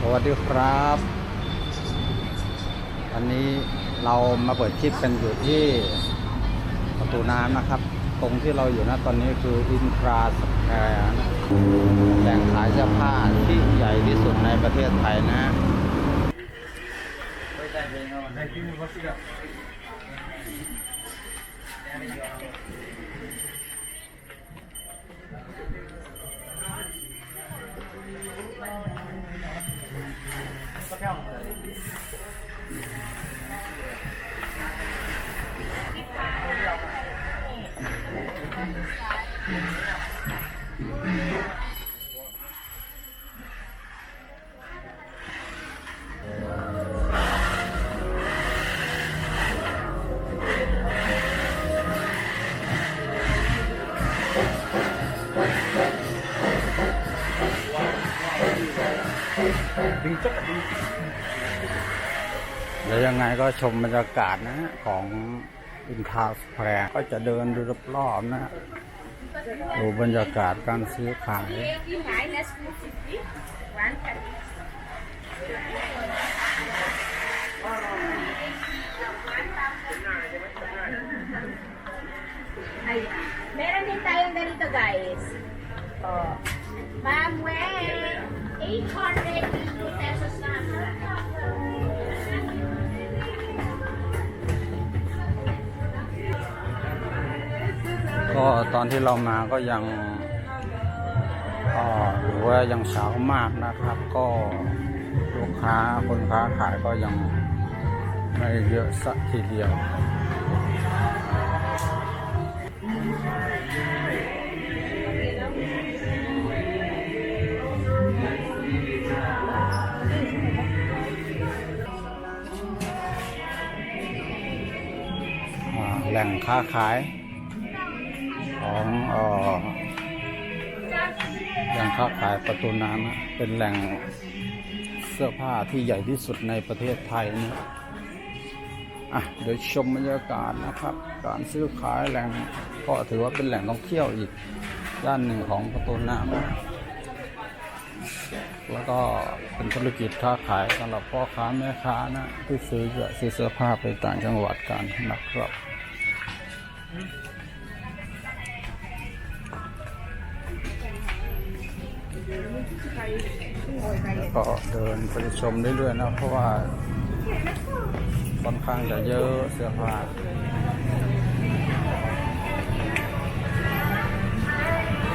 สวัสดีครับวันนี้เรามาเปิดคลิปกันอยู่ที่ประตูน้ำนะครับ ตรงที่เราอยู่นะตอนนี้คืออินทราสแควร์แหล่งขายเสื้อผ้าที่ใหญ่ที่สุดในประเทศไทยนะ เดี๋ยวยังไงก็ชมบรรยากาศนะ ของอินทาสแควร์ก็จะเดินดูรอบๆนะ ดูบรรยากาศการซื้อขายำที่ขายเลสฟูสิบปีหวานกันที่ tayo ganito guys. Oh. Ma'am Wen, 880 ก็ตอนที่เรามาก็ยังหรือว่ายังเช้ามากนะครับ ก็ลูกค้าคนค้าขายก็ยังไม่เยอะสักทีเดียวแหล่งค้าขาย ของออแหล่งค้าขายประตูน้ำเป็นแหล่งเสื้อผ้าที่ใหญ่ที่สุดในประเทศไทยนะอะเดี๋ยวชมบรรยากาศนะครับ การซื้อขายแหล่งก็ถือว่าเป็นแหล่งท่องเที่ยวอีกด้านหนึ่งของประตูน้ำแล้วก็เป็นธุรกิจค้าขายสำหรับพ่อค้าแม่ค้านะที่ซื้อจะซื้อเสื้อผ้าไปต่างจังหวัดกันนะครับ แล้วก็เดินไปชมเรื่อยๆนะเพราะว่าค่อนข้างจะเยอะเสื้อผ้า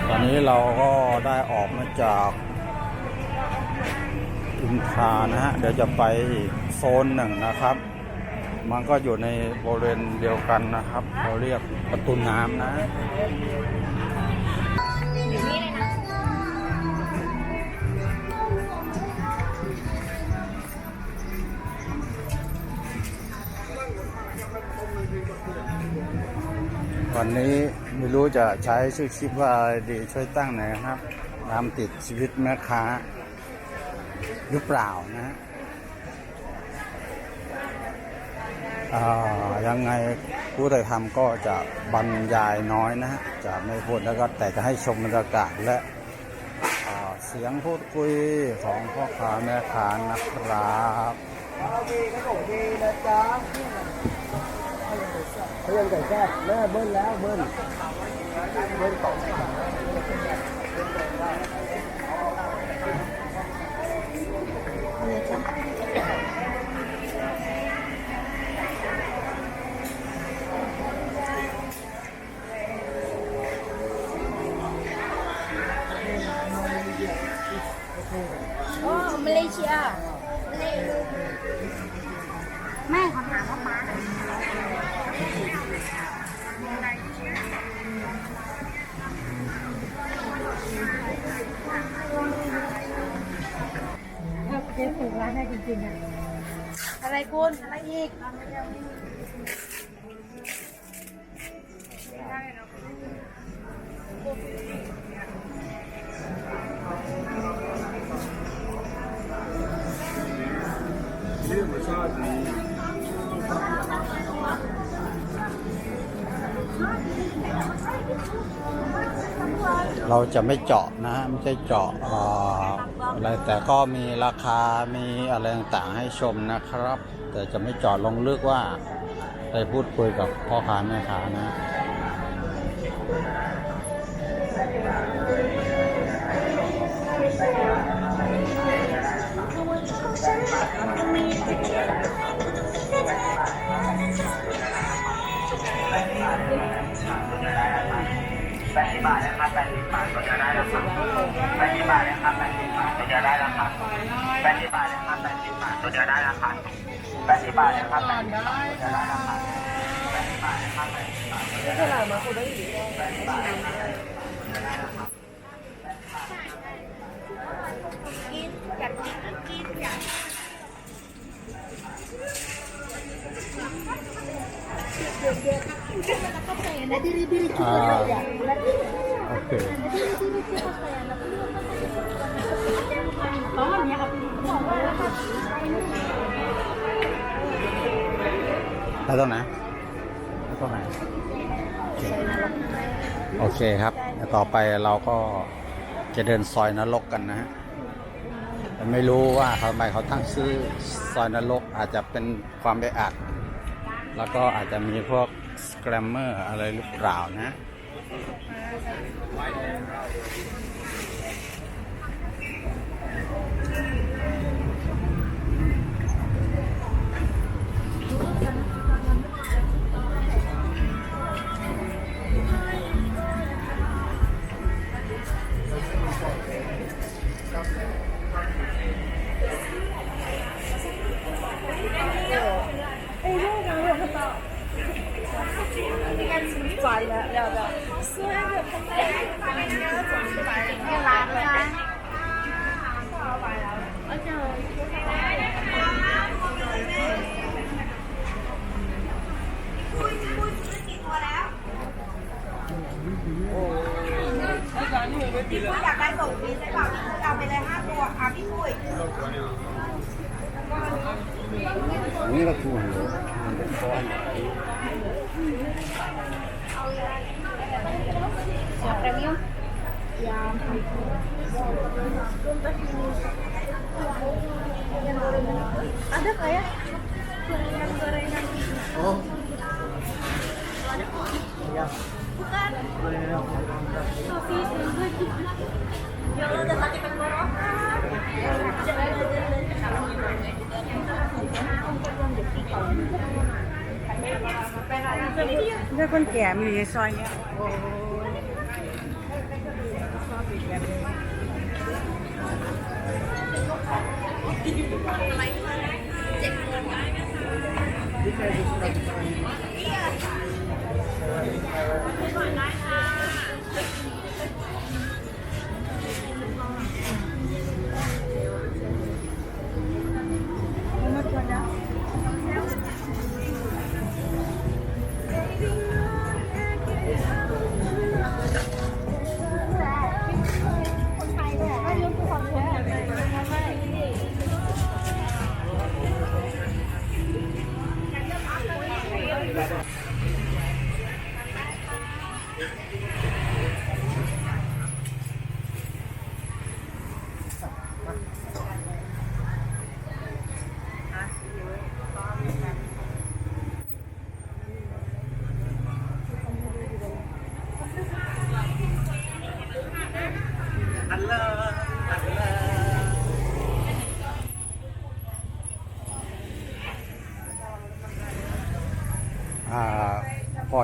ตอนนี้เราก็ได้ออกมาจากอินทานะฮะ เดี๋ยวจะไปโซนหนึ่งนะครับ มันก็อยู่ในบริเวณเดียวกันนะครับ เราเรียกประตูน้ำนะ วันนี้ไม่รู้จะใช้ชื่อคลิปว่าอะไรดีช่วยตั้งหน่อยนะครับตามติดชีวิตแม่ค้า หรือเปล่านะฮะยังไงผู้ใดทำก็จะบรรยายน้อยนะฮะจะไม่พูดแล้วก็แต่จะให้ชมบรรยากาศและเสียงพูดคุยของพ่อค้าแม่ค้านะครับ เพื่อนะจ๊ะเขายังไก่แซ่บแม่เบิ้ลแล้วเบิ้ลเบิ้ลต่อ เราจะไม่เจาะนะฮะไม่ใช่เจาะอออะไรแต่ก็มีราคามีอะไรต่างๆให้ชมนะครับ แต่จะไม่เจาะลงลึกว่าไปพูดคุยกับพ่อค้าแม่ค้านะ สิบบาทก็จะได้แล้วครับแปดสิบบาทนะครับแปดสิบบาทก็จะได้แล้วครับแปดสิบบาทนะครับแปดสิบบาทก็จะได้แล้วครับกินอยากกินก็กินอยากอ่าโอเค แล้วตรงไหนแล้วตรงไหนโอเคครับแล้วต่อไปเราก็จะเดินซอยนรกกันนะฮะแต่ไม่รู้ว่าทำไมเขาตั้งชื่อซอยนรกอาจจะเป็นความไดอัดแล้วก็อาจจะมีพวกสแกรมเมอร์อะไรหรือเปล่านะ ini lagi ada kayak gorengan-gorengan oh. Bukan. Sofi, ya lo udah sakit tenggorokan Ini dia ถ้าคนแก่มีในซอยเนี้ยอ่า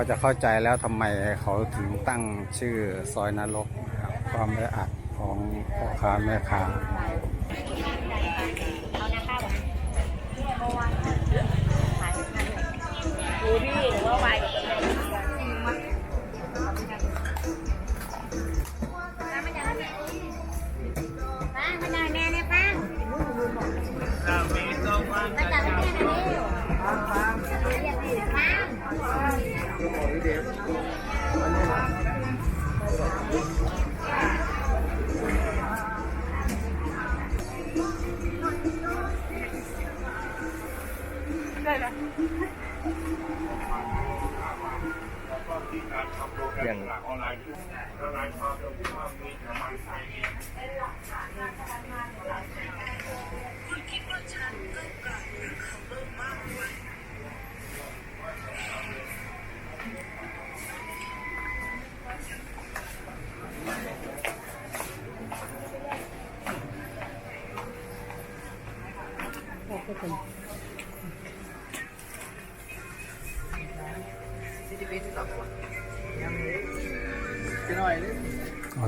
จะเข้าใจแล้วทำไมเขาถึงตั้งชื่อซอยนรกนะครับความไดอัดของพ่อค้าแม่ค้า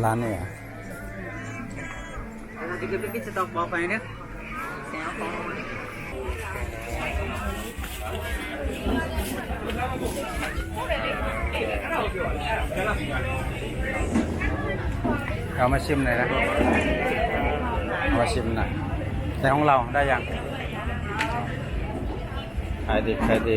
ร้านนี้เหรอ Nanti kita pergi stok bawa apa ini? เอามาชิมหน่อยนะ เอามาชิมหน่อยแต่ของเราได้ยังขายดีขายดี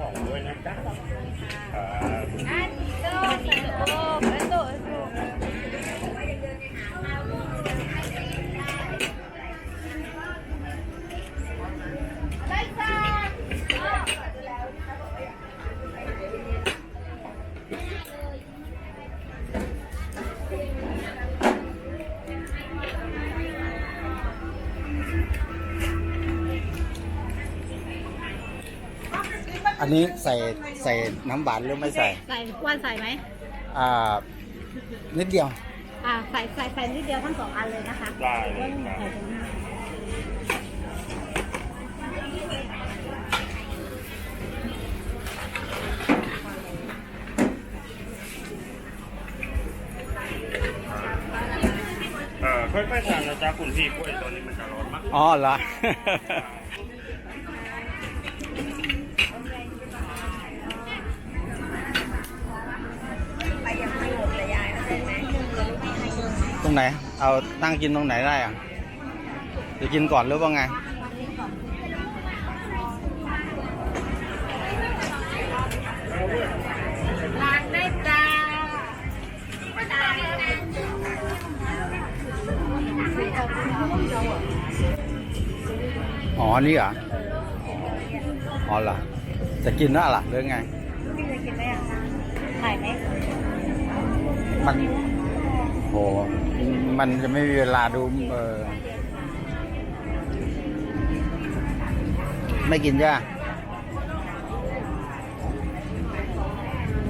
สองด้วยนะจ๊ะอัน นี้ใส่ใส่น้ำหวานหรือไม่ใส่ ใส่อ้วนใส่ไหมอ่า นิดเดียว อ่าใส่ใส่ใส่นิดเดียวทั้งสองอันเลยนะคะได้เลยครับใส่ตรงนี้เออค่อยๆทานนะจ๊ะคุณพี่กล้วยตัวนี้มันจะร้อนมาก อ๋อเหรอ รงไหน เอาตั้งกินตรงไหนได้อะจะกินก่อนหรือว่าไง ร้านได้จ้าอ๋อ นี่เหรอ อ๋อเหรอ จะกินแล้วล่ะหรือไงพี่จะกินไหมอะถ่ายไหมมัน โห มันจะไม่มีเวลาดู เออ ไม่กินจ้ะ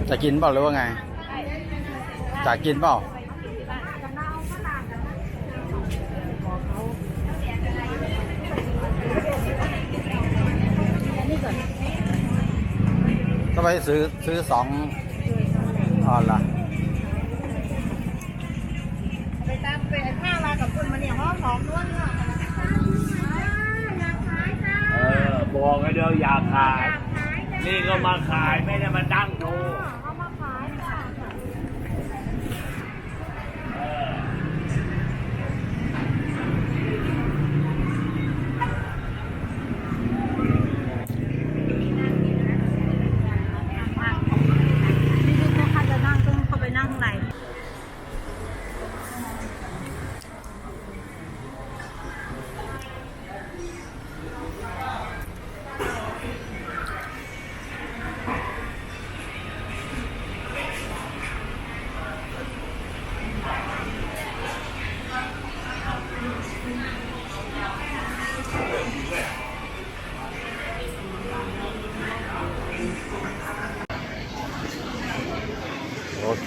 จะกินเปล่าหรือว่าไง จะกินเปล่าก็ไปซื้อซื้อสองอ๋อเหร เดี๋ยวอยากขาย นี่ก็มาขายไม่ได้มาตั้ง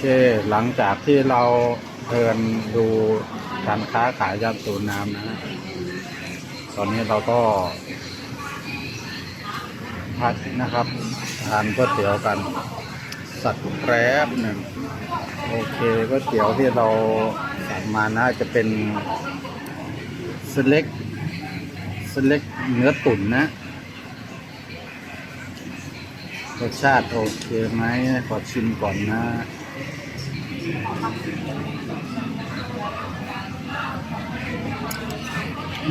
ค หลังจากที่เราเดินดูการค้าขายย่านตูนน้ำนะฮะตอนนี้เราก็พักนะครับทานก๋วยเตี๋ยวกัน สักแป๊บหนึ่งโอเคก๋วยเตี๋ยวที่เราสั่งมาน่าจะเป็นสเล็กสเล็กเนื้อตุ๋นนะรสชาติโอเคไหมขอชิมก่อนนะ อ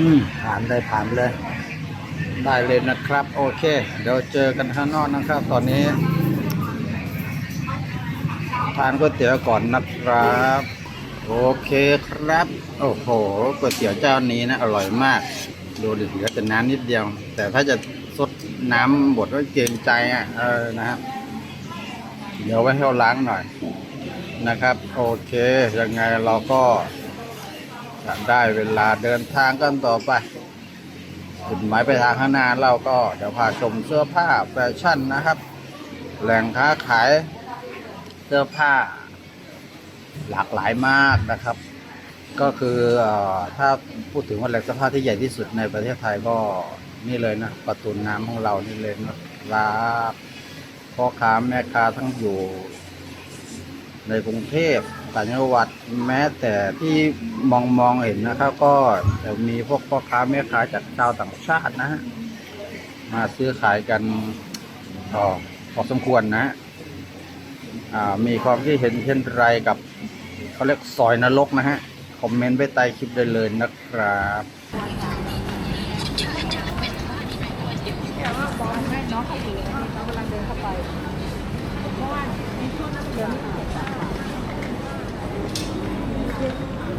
ืมผ่านได้ผ่านเลย ได้เลยนะครับ โอเค เดี๋ยวเจอกันข้างนอกนะครับ ตอนนี้ ทานก๋วยเตี๋ยวก่อนนะครับ โอเคครับ โอ้โหก๋วยเตี๋ยวเจ้านี้นะอร่อยมาก ดูดิเหลือแต่น้ำนิดเดียว แต่ถ้าจะสดน้ำบดก็เกรงใจอะเออนะครับ เดี๋ยวไว้ให้เราล้างหน่อย นะครับ โอเค ยังไงเราก็จะได้เวลาเดินทางกันต่อไปจุดหมายไปลายทางข้างหน้าเราก็เดี๋ยวพาชมเสื้อผ้าแฟชั่นนะครับ แหล่งค้าขายเสื้อผ้าหลากหลายมากนะครับ ก็คืออถ้าพูดถึงว่าแหล่งเสื้อผ้าที่ใหญ่ที่สุดในประเทศไทยก็นี่เลยนะประตูน้ำของเรานี่เลยนะครับพ่อค้าแม่ค้าทั้งอยู่ ในกรุงเทพต่างจังหวัดแม้แต่ที่มองมองเห็นนะครับ ก็จะมีพวกพ่อค้าแม่ค้าจากชาวต่างชาตินะฮะมาซื้อขายกันออพอสมควรนะฮะมีความคิดเห็นเช่นไรกับเขาเรียกซอยนรกนะฮะ คอมเมนต์ไปใต้คลิปได้เลยนะครับเ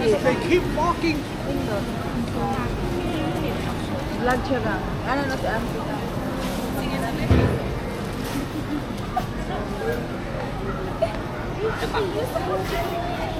Because they keep walking. Blood. I don't know if I'm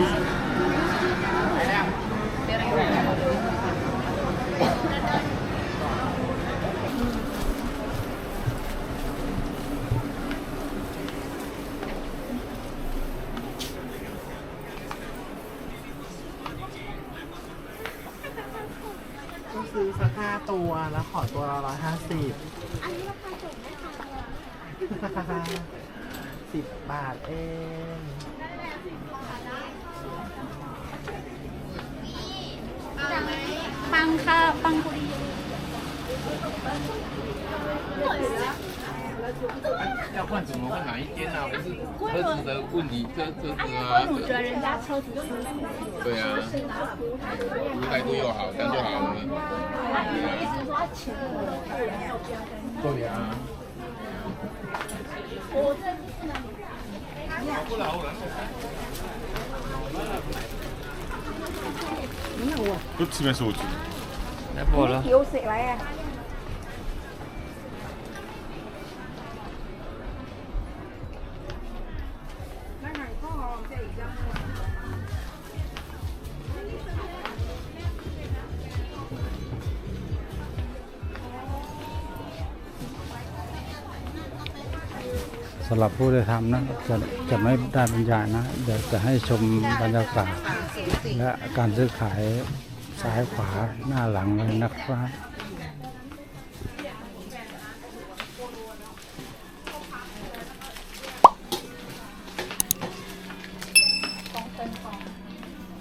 ขอตัวละร้อยห้าสิบอันนี้ราคาถูกไหมคะสิบบาทเองปังค่ะ ปังกุรี 要换怎么换哪一天啊？不是车子的问题，车车子啊。啊我觉得人家车子舒服。对啊。舒服态度又好，这样就好了。啊，你的意思是说前后人要不要？对啊。我这次呢？不劳了。你看我。都吃没手机。来不了。有谁来呀、啊？ำหรับผู้ได้ทำนะจะจะไม่ได้บรรยายนะ เดี๋ยวจะให้ชมบรรยากาศและการซื้อขายซ้ายขวาหน้าหลังเลยนะครับ